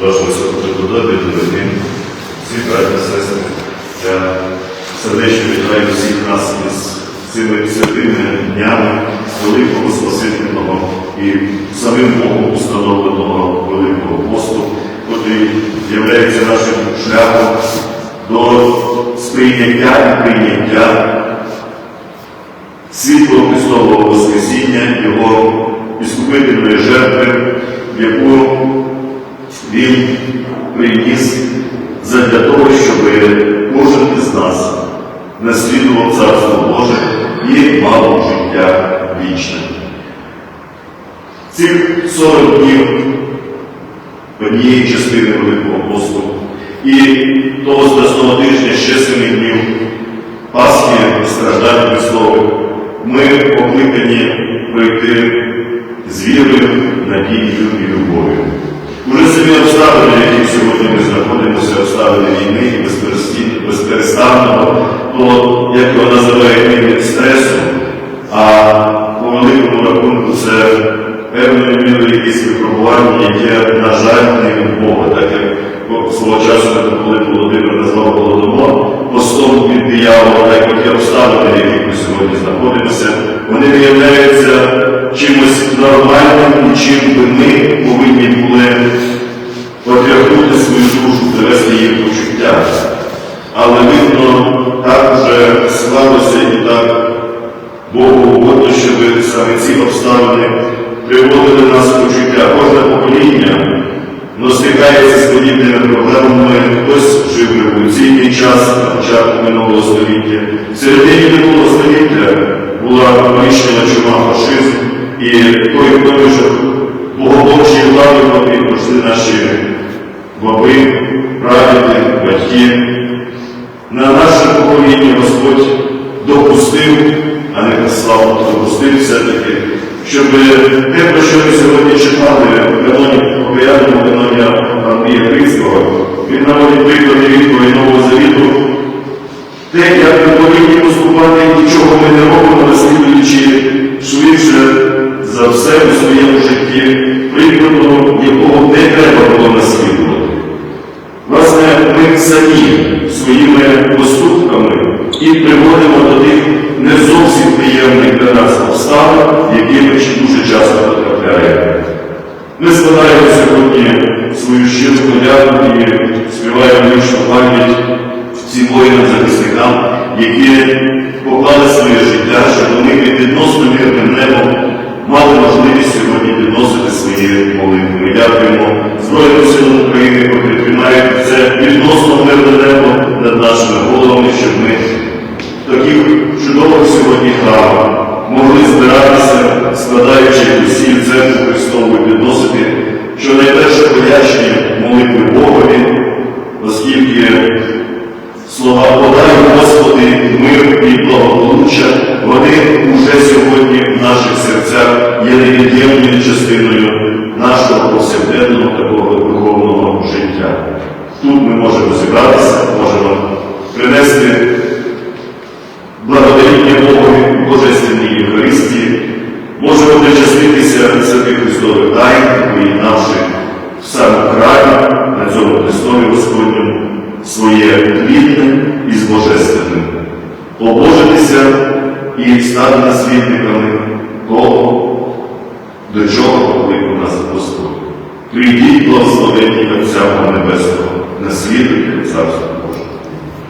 Ваше високопреподобі, дорогі всі браті сестри, я сердечно вітаю всіх нас із цими святими днями великого Спасительного і самим Богом установленого Великого посту, який є нашим шляхом до сприйняття і прийняття світло Христового Воскресіння, Його іскупительної жертви, яку Він приніс задля того, щоб кожен із нас наслідував Царство Боже і мав життя вічне. Цих 40 днів однієї частини Великого посту і того Страсного тижня ще 7 днів Пасхи страждань Христових ми покликані пройти з вірою, надією і любов'ю. Уже самі обставини, яких сьогодні ми знаходимося, обставини війни і безперестанного, то, як його називають рівень стресу, а по великому рахунку це певною мірою якісь випробування, яке, на жаль, не від Бога, так як свого часу коли Володимир назвав Голодомор, постом від диявола, так як і обставини, в яких ми сьогодні знаходимося, вони виявляються чимось нормальним і чим би ми повинні були потряхнути свою душу, привести її почуття. Але видно, так вже склалося і так Богу угодно, щоб саме ці обставини приводили нас в почуття. Кожне покоління стикається з подібними проблемами. Хтось жив в революційний час на початку минулого століття. В середині минулого століття була вирішена чума фашизм, і той проміжок богоборчої влади, коли пройшли наші баби, прадіди, батьки. На наше покоління Господь допустив, а не послав, допустив все-таки, щоб те, про що ми сьогодні читали в каноні покаянному каноні Андрія Крицького, він наводить за все у своєму житті, прикладом якого не треба було наслідувати. Власне, ми самі своїми поступками і приводимо до тих не зовсім приємних для нас обставин, які ми дуже часто потрапляємо. Ми складаємо сьогодні свою щиру подяку і співаємо вічну пам'ять всім воїнам-захисникам, які поклали своє життя, щоб вони відносно мирним небом дякуємо Збройним силам України, які тримають це відносно мирне небо над нашими головами, щоб ми таких чудових сьогодні храмах могли збиратися, складаючи усі в церкву Христову і підносити, що найперше подячні молитви Богові, оскільки слова подай, Господи, мир і благополуччя, вони уже сьогодні в наших серцях є невід'ємною частиною нашого повсякденного такого. Тут ми можемо зібратися, можемо принести благодаріння Богові Божественній Євхаристії, можемо причаститися святих Христових тайн, поєднавши в самому храмі на цьому Христові Господньому своє плідне із Божественним, побожитися і стати наслідниками того, до чого покликав нас Господь. Прийдіть благословенні Отця Небесного, наслідуйте Царство.